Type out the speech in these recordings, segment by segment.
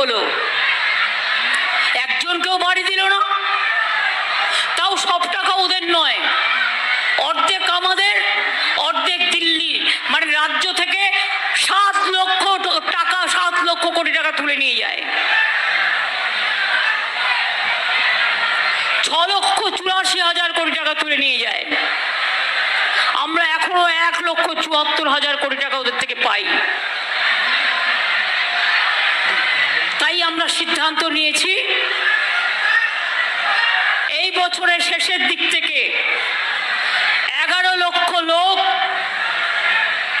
হলো একজনকেও বাড়ি দিল না, তাও সব টাকা ওদের নয়। অর্ধেক আমাদের, অর্ধেক দিল্লি। মানে রাজ্য থেকে সাত লক্ষ টাকা, সাত লক্ষ কোটি টাকা তুলে নিয়ে যায়। ছ লক্ষ চুরাশি হাজার কোটি টাকা তুলে নিয়ে যায়। আমরা এখনও এক লক্ষ চুয়াত্তর হাজার কোটি টাকা ওদের থেকে পাই। আমরা সিদ্ধান্ত নিয়েছি, এই বছরের শেষের দিক থেকে এগারো লক্ষ লোক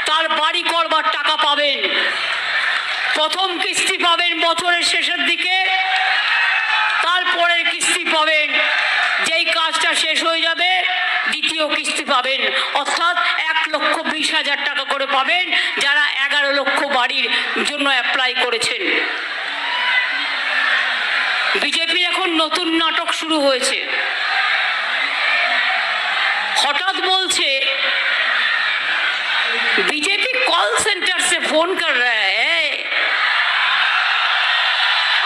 তার বাড়ি করবার টাকা পাবেন। প্রথম কিস্তি পাবেন বছরের শেষের দিকে, তারপরের কিস্তি পাবেন। যেই কাজটা শেষ হয়ে যাবে, দ্বিতীয় কিস্তি পাবেন। অর্থাৎ এক লক্ষ বিশ হাজার টাকা করে পাবেন যারা এগারো লক্ষ বাড়ির জন্য অ্যাপ্লাই করেছেন। বিজেপি এখন নতুন নাটক শুরু হয়েছে হঠাৎ বলছে बीजेपी कॉल सेंटर से फोन कर रहा है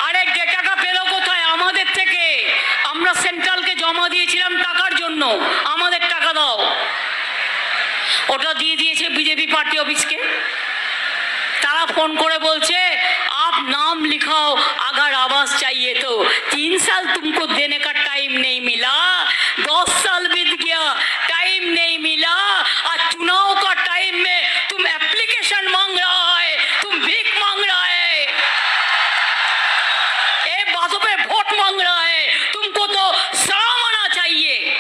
আরে ডেটাটা পেলো কোথায় আমাদের থেকে আমরা সেন্ট্রালকে জমা দিয়েছিলাম টাকার জন্য আমাদের টাকা দাও ওটা দিয়ে দিয়েছে বিজেপি পার্টি অফিসকে তারা ফোন করে বলছে आप नाम लिखाओ अगर आवाज चाहिए तो तीन साल तुमको देने का टाइम नहीं मिला दस साल बीत गया टाइम नहीं मिला और चुनाव का टाइम में तुम एप्लीकेशन मांग रहा है तुम भीख मांग रहा है ए बातों पे वोट मांग रहा है तुमको तो साम आना चाहिए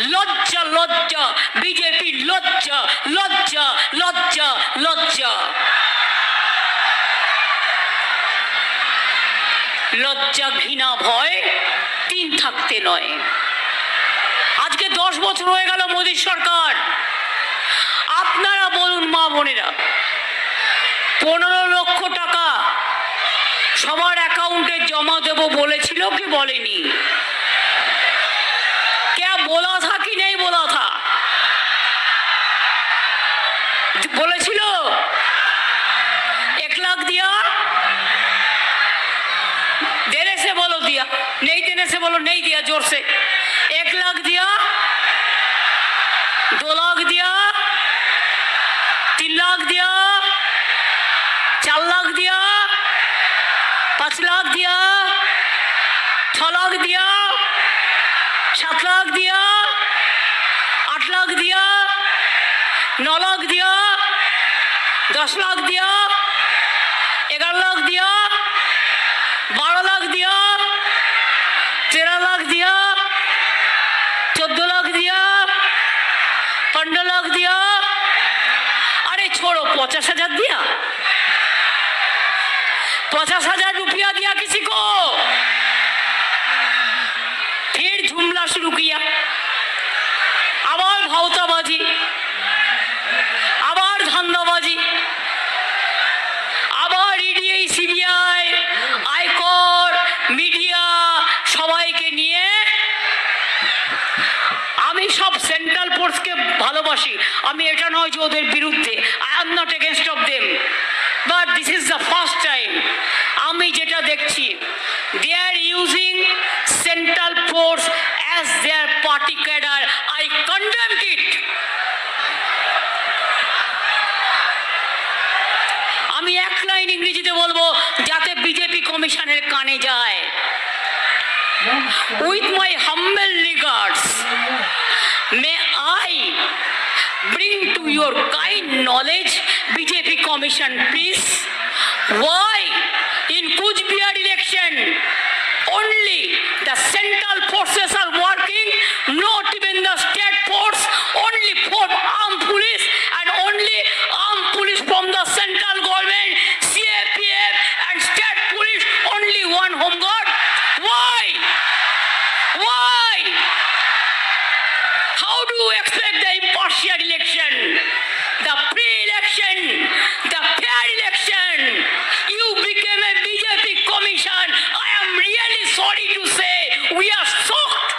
लज्जा लज्जा बीजेपी लज्जा लज्जा लज्जा लज्जा লজ্জা ঘৃণা ভয় তিন থাকতে নয়। আজকে দশ বছর হয়ে গেল মোদীর সরকার। আপনারা বলুন, মা বোনেরা, পনেরো লক্ষ টাকা সবার অ্যাকাউন্টে জমা দেব বলেছিল কি বলেনি? কে বলা থাকি নেই বলা থাক बोलो नहीं दिया जोर से एक लाख दिया दो लाख दिया तीन लाख दिया चार लाख दिया पाँच लाख दिया छ लाख दिया सात लाख दिया आठ लाख दिया नौ लाख दिया दस लाख दिया एगारह लाख दिया पचास हजार दिया पचास हजार रुपया दिया किसी को फिर झुमला शुरू किया আবার ভাওতাবাজি আবার ধান্দাবাজি আবার ইডিআই সিবিআই আয়কর মিডিয়া সবাইকে নিয়ে আমি সব সেন্ট্রাল ফোর্সকে ভালোবাসি আমি এটা নয় যে ওদের বিরুদ্ধে I am not against of them but this is the first time আমি যেটা দেখছি they are using central force as their party cadre I condemn it আমি এক লাইন ইংরেজিতে বলব যাতে বিজেপি কমিশনের কানে যায়। With my humble regards, may I bring to your kind knowledge, BJP Commission, please, why? In Kuch Bihar election only the central forces to expect the impartial election, the pre-election, the fair election. You became a BJP commission. I am really sorry to say we are shocked.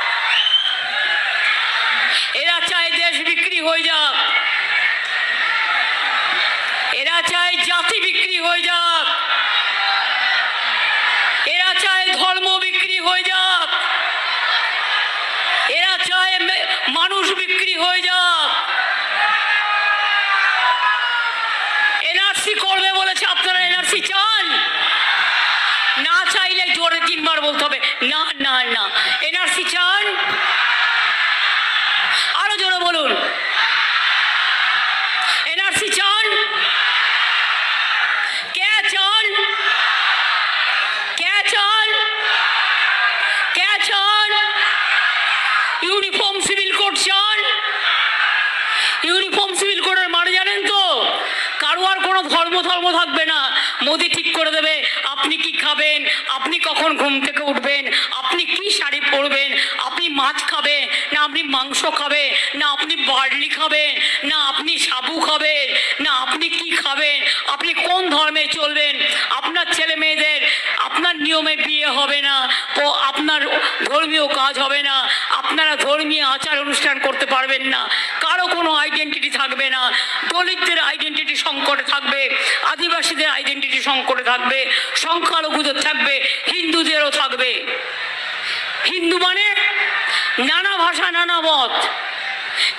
এরা চায় দেশ বিক্রি হয়ে যায় বলতে হবে, না না না। এনআরসি চান? আরও জোরে বলুন। এনআরসি চান? কে চান? কে চান? কে চান? ইউনিফর্ম সিভিল কোড চান? ইউনিফর্ম সিভিল কোডের মানে জানেন তো? কারও আর কোনো ধর্ম ধর্ম থাকবে না। মোদি ঠিক করে দেবে। আপনি কি খাবেন? আপনি কখন ঘুম থেকে উঠবেন? আপনি কি শাড়ি পরবেন? আপনি মাছ খাবেন? না আপনি মাংস খাবেন? না আপনি বার্লি খাবেন? না আপনি সাবু খাবেন? না আপনি কি খাবেন? আপনি কোন ধর্মে চলবেন? আপনার ছেলে মেয়েদের আপনার নিয়মে বিয়ে হবে না ও আপনার ধর্মীয় কাজ হবে না, আপনারা ধর্মীয় আচার অনুষ্ঠান করতে পারবেন না, কারও কোনো আইডেন্টিটি থাকবে না, দলিতদের আইডেন্টিটি সংকটে থাকবে সংকটে থাকবে সংখ্যালঘুদের থাকবে, হিন্দুদেরও থাকবে। হিন্দু মানে নানা ভাষা, নানা মত।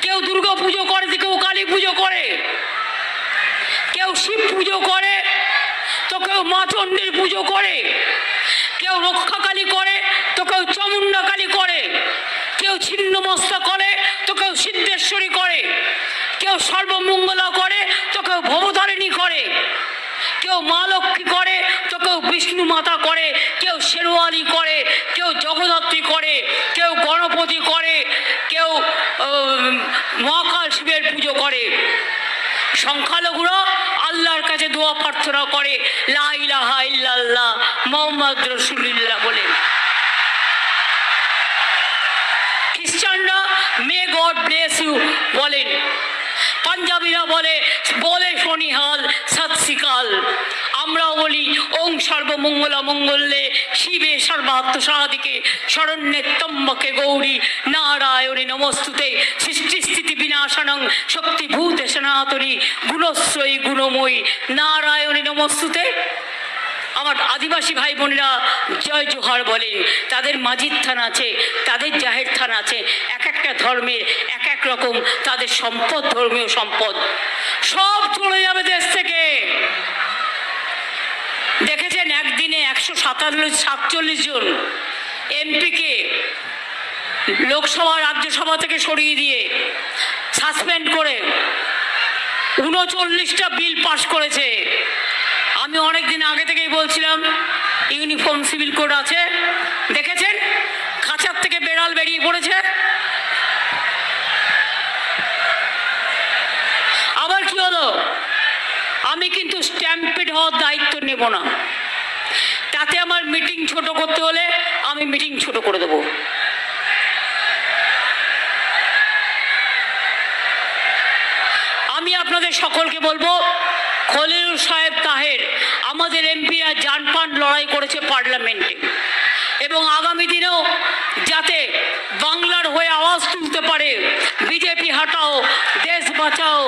কেউ দুর্গা পুজো করে কেউ কালী পুজো করে। কেউ শিব পুজো করে, তো কেউ মা চণ্ডীর পুজো করে। কেউ রক্ষাকালী করে, তো কেউ চামুন্ডা কালী করে। কেউ ছিন্নমস্তা করে, তো কেউ সিদ্ধেশ্বরী করে। কেউ সর্বমঙ্গলা করে, তো কেউ ভবতারিণী করে। কেউ মা লক্ষ্মী করে, তো কেউ বিষ্ণু মাতা করে, কেউ শেরওয়ালি করে, কেউ জগদ্ধাত্রী করে, কেউ গণপতি করে, কেউ মহাকাল শিবের পুজো করে। সংখ্যালঘুরা আল্লাহর কাছে দোয়া প্রার্থনা করে, লা ইলাহা ইল্লাল্লাহ, মোহাম্মদ রসুলিল্লাহ বলে। খ্রিস্টানরা মে গড ব্লেস ইউ বলেন। পাঞ্জাবিরা বলে বলে শনিহাল সাতশিকাল আমরা বলি, ওং সর্বমঙ্গলা মঙ্গলে শিবে সর্বাত্ম সাহাদিকে শরণ্যে তম্বকে গৌরী, নারায়ণে নমস্তুতে সৃষ্টি স্থিতি বিনাশনং, শক্তিভূতে সনাতনী, গুণশ্রয়ী, গুণময়ী, নারায়ণে নমস্তুতে। আমার আদিবাসী ভাই বোনেরা জয় জোহার বলেন তাদের মাজিদ থান আছে, তাদের জাহের থান আছে, এক একটা ধর্মের এক এক রকম তাদের সম্পদ, ধর্মীয় সম্পদ। সব চলে যাবে দেশ থেকে। দেখেছেন একদিনে একশো সাতান্ন, সাতচল্লিশ জন এমপিকে লোকসভা, রাজ্যসভা থেকে সরিয়ে দিয়ে সাসপেন্ড করে উনচল্লিশটা বিল পাশ করেছে। আমি অনেক দিন আগে থেকেই বলছিলাম, ইউনিফর্ম, সিভিল কোড আছে। দেখেছেন? খাঁচার থেকে বেড়াল বেরিয়ে পড়েছে। আবার কি হলো? আমি কিন্তু স্ট্যাম্পেড হওয়ার দায়িত্ব নেব না। তাতে আমার মিটিং ছোট করতে হলে আমি মিটিং ছোট করে দেবো। আমি আপনাদের সকলকে বলব খলিল সাহেব তাহের আমাদের এমপিরা যানপান লড়াই করেছে পার্লামেন্টে। এবং আগামী দিনেও যাতে বাংলার হয়ে আওয়াজ তুলতে পারে, বিজেপি হাটাও, দেশ বাঁচাও